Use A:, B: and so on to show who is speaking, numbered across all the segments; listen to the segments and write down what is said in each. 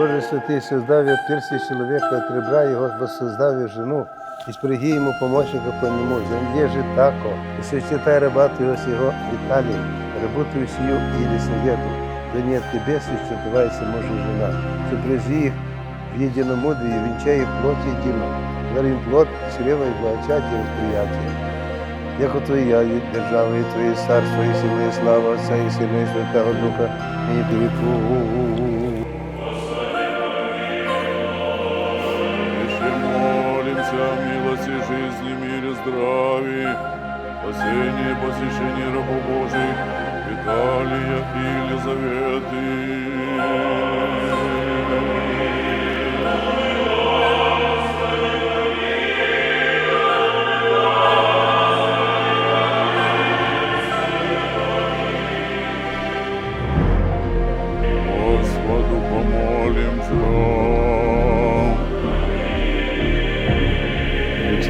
A: Боже святий, создав я перси человека от ребра его, воссоздав я жену, и спряги ему помощника по нему, земле же тако, и сочетай работу сего Италии, работаю сию или совету, да нет тебе существовайся муж и жена, сопряжи их в единомудрии, венчай их плоть единую, дарим плод, чрева и благочатие восприятия. Яко Твоя є держава, і Твоє царство, і сила, і слава Отця, і Сина, і Святого Духа, і віку.
B: Жизни, мире, здравии, спасение, посещение рабов Божий, Виталия и Елизаветы.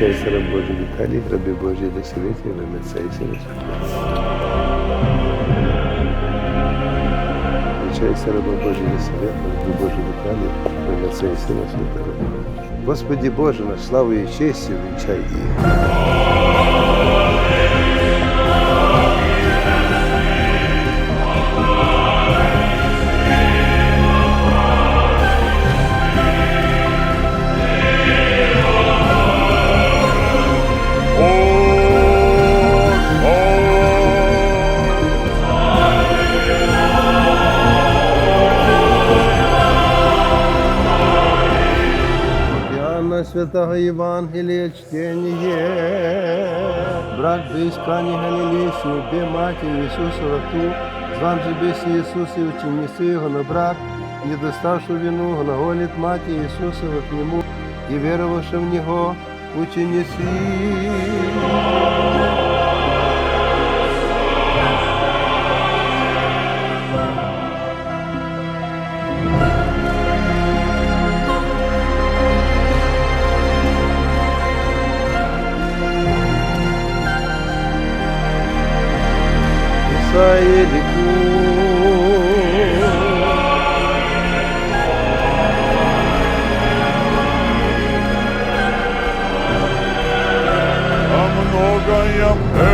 A: Венчайся, раб Божий Віталій, рабі Божі доселителі, на Отця і Сина і Святого. Венчайся, раба Божий доселителі, рабі Божий Віталій, на Отця і Сина Святого. Господи Боже наш, славу і честю вінчай їх. Святого Евангелия чтение. Брат без Кани Галилейской, бе мати Ісусова ту, зван же бесі Ісус і ученіси Його на брак, і доставши вину, глаголит маті Ісусова к нему, и веровавши в Него سيدكم
B: أمن وغيب